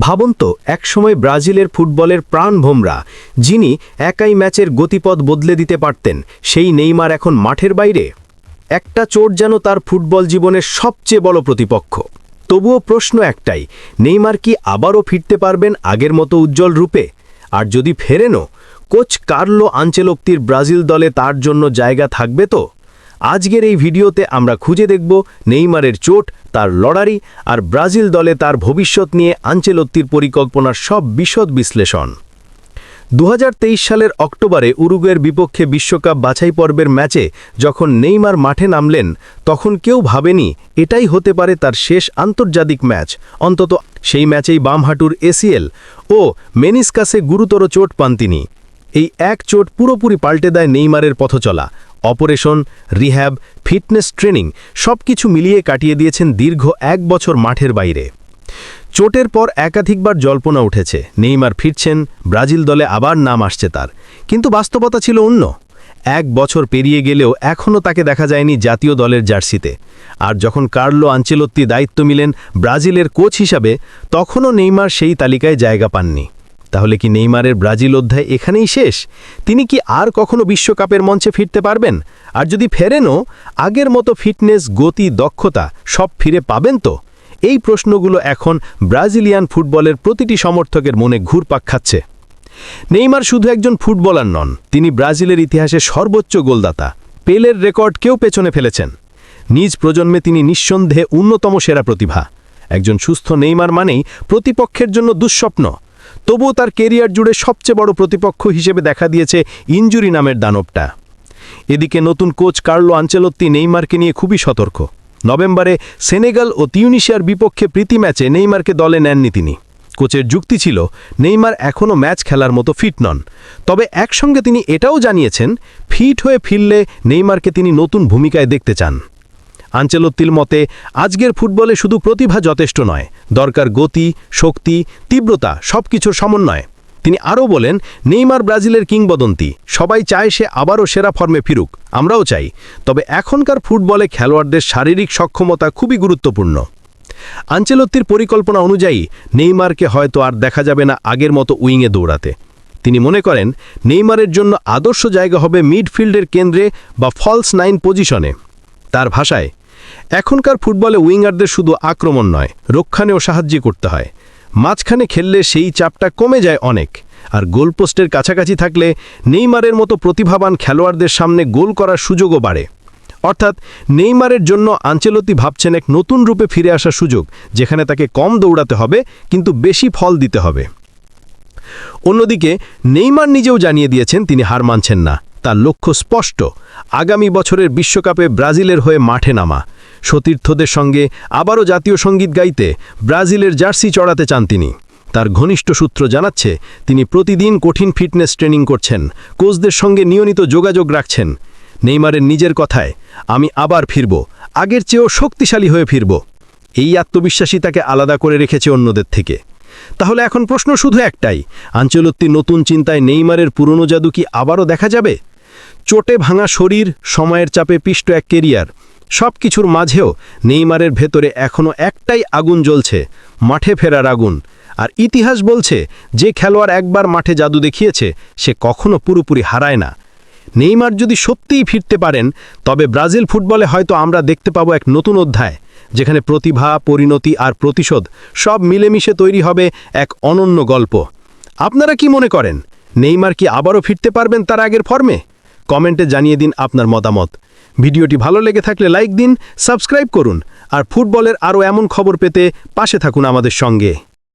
ভাবুন তো, একসময় ব্রাজিলের ফুটবলের প্রাণ ভোমরা যিনি একাই ম্যাচের গতিপথ বদলে দিতে পারতেন, সেই নেইমার এখন মাঠের বাইরে। একটা চোট যেন তার ফুটবল জীবনের সবচেয়ে বড় প্রতিপক্ষ। তবুও প্রশ্ন একটাই, নেইমার কি আবারও ফিরতে পারবেন আগের মতো উজ্জ্বল রূপে? আর যদি ফেরেনও, কোচ কার্লো আঞ্চেলোক্তির ব্রাজিল দলে তার জন্য জায়গা থাকবে তো? আজকের এই ভিডিওতে আমরা খুঁজে দেখব নেইমারের চোট, তার লড়ারি আর ব্রাজিল দলে তার ভবিষ্যৎ নিয়ে আঞ্চেলত্তির পরিকল্পনার সব বিশদ বিশ্লেষণ। দু হাজার তেইশ সালের অক্টোবরে উরুগুয়ের বিপক্ষে বিশ্বকাপ বাছাই পর্বের ম্যাচে যখন নেইমার মাঠে নামলেন, তখন কেউ ভাবেনি এটাই হতে পারে তার শেষ আন্তর্জাতিক ম্যাচ, অন্তত সেই ম্যাচেই বামহাটুর এসিএল ও মেনিসকাসে গুরুতর চোট পান তিনি। এই এক চোট পুরোপুরি পাল্টে দেয় নেইমারের পথচলা। অপারেশন, রিহ্যাব, ফিটনেস ট্রেনিং সবকিছু মিলিয়ে কাটিয়ে দিয়েছেন দীর্ঘ এক বছর মাঠের বাইরে। চোটের পর একাধিকবার জল্পনা উঠেছে, নেইমার ফিরছেন, ব্রাজিল দলে আবার নাম আসছে তার। কিন্তু বাস্তবতা ছিল অন্য। এক বছর পেরিয়ে গেলেও এখনও তাকে দেখা যায়নি জাতীয় দলের জার্সিতে। আর যখন কার্লো আঞ্চেলত্তি দায়িত্ব মিলেন ব্রাজিলের কোচ হিসাবে, তখনও নেইমার সেই তালিকায় জায়গা পাননি। তাহলে কি নেইমারের ব্রাজিল অধ্যায় এখানেই শেষ? তিনি কি আর কখনো বিশ্বকাপের মঞ্চে ফিরতে পারবেন? আর যদি ফেরেনও, আগের মতো ফিটনেস, গতি, দক্ষতা সব ফিরে পাবেন তো? এই প্রশ্নগুলো এখন ব্রাজিলিয়ান ফুটবলের প্রতিটি সমর্থকের মনে ঘুরপাক খাচ্ছে। নেইমার শুধু একজন ফুটবলার নন, তিনি ব্রাজিলের ইতিহাসে সর্বোচ্চ গোলদাতা। পেলের রেকর্ড কেউ পেছনে ফেলেছেন। নিজ প্রজন্মে তিনি নিঃসন্দেহে অন্যতম সেরা প্রতিভা। একজন সুস্থ নেইমার মানেই প্রতিপক্ষের জন্য দুঃস্বপ্ন। তবুও তার কেরিয়ার জুড়ে সবচেয়ে বড় প্রতিপক্ষ হিসেবে দেখা দিয়েছে ইঞ্জুরি নামের দানবটা। এদিকে নতুন কোচ কার্লো আঞ্চেলত্তি নেইমারকে নিয়ে খুবই সতর্ক। নভেম্বরে সেনেগাল ও তিউনিশিয়ার বিপক্ষে প্রীতি ম্যাচে নেইমারকে দলে নেননি তিনি। কোচের যুক্তি ছিল, নেইমার এখনও ম্যাচ খেলার মতো ফিট নন। তবে একসঙ্গে তিনি এটাও জানিয়েছেন, ফিট হয়ে ফিরলে নেইমারকে তিনি নতুন ভূমিকায় দেখতে চান। আঞ্চেলত্তির মতে, আজকের ফুটবলে শুধু প্রতিভা যথেষ্ট নয়, দরকার গতি, শক্তি, তীব্রতা, সবকিছুর সমন্বয়। তিনি আরও বলেন, নেইমার ব্রাজিলের কিংবদন্তি, সবাই চায় সে আবারও সেরা ফর্মে ফিরুক, আমরাও চাই, তবে এখনকার ফুটবলে খেলোয়াড়দের শারীরিক সক্ষমতা খুবই গুরুত্বপূর্ণ। আঞ্চেলত্তির পরিকল্পনা অনুযায়ী, নেইমারকে হয়তো আর দেখা যাবে না আগের মতো উইংয়ে দৌড়াতে। তিনি মনে করেন, নেইমারের জন্য আদর্শ জায়গা হবে মিডফিল্ডের কেন্দ্রে বা ফলস নাইন পজিশনে। তার ভাষায় এখনকার ফুটবলে উইঙ্গারদের শুধু আক্রমণ নয় রক্ষানেও সাহায্য করতে হয়। মাঝখানে খেললে সেই চাপটা কমে যায় অনেক, আর গোলপোস্টের কাছাকাছি থাকলে নেইমারের মতো প্রতিভাবান খেলোয়াড়দের সামনে গোল করার সুযোগও বাড়ে। অর্থাৎ নেইমারের জন্য আঞ্চেলতি ভাবছেন এক নতুন রূপে ফিরে আসার সুযোগ, যেখানে তাকে কম দৌড়াতে হবে, কিন্তু বেশি ফল দিতে হবে। অন্যদিকে, নেইমার নিজেও জানিয়ে দিয়েছেন তিনি হার মানছেন না। তার লক্ষ্য স্পষ্ট। আগামী বছরের বিশ্বকাপে ব্রাজিলের হয়ে মাঠে নামা। সতীর্থদের সঙ্গে আবারও জাতীয় সংগীত গাইতে ব্রাজিলের জার্সি চড়াতে চান তিনি। তার ঘনিষ্ঠ সূত্র জানাচ্ছে, তিনি প্রতিদিন কঠিন ফিটনেস ট্রেনিং করছেন, কোচদের সঙ্গে নিয়মিত যোগাযোগ রাখছেন। নেইমারের নিজের কথায়, আমি আবার ফিরব, আগের চেয়েও শক্তিশালী হয়ে ফিরব। এই আত্মবিশ্বাসী তাকে আলাদা করে রেখেছে অন্যদের থেকে। তাহলে এখন প্রশ্ন শুধু একটাই আঞ্চলত্তি নতুন চিন্তায় নেইমারের পুরনো জাদু কি আবারও দেখা যাবে? চোটে ভাঙা শরীর, সময়ের চাপে পিষ্ট এক কেরিয়ার। সব কিছুর মাঝেও নেইমারের ভেতরে এখনও একটাই আগুন জ্বলছে, মাঠে ফেরার আগুন। আর ইতিহাস বলছে, যে খেলোয়াড় একবার মাঠে জাদু দেখিয়েছে, সে কখনো পুরোপুরি হারায় না। নেইমার যদি সত্যিই ফিরতে পারেন, তবে ব্রাজিল ফুটবলে হয়তো আমরা দেখতে পাবো এক নতুন অধ্যায়, যেখানে প্রতিভা, পরিণতি আর প্রতিশোধ সব মিলেমিশে তৈরি হবে এক অনন্য গল্প। আপনারা কি মনে করেন, নেইমার কি আবারও ফিরতে পারবেন তার আগের ফর্মে? কমেন্টে জানিয়ে দিন আপনার মতামত। ভিডিওটি ভালো লেগে থাকলে লাইক দিন, সাবস্ক্রাইব করুন, আর ফুটবলের আরও এমন খবর পেতে পাশে থাকুন আমাদের সঙ্গে।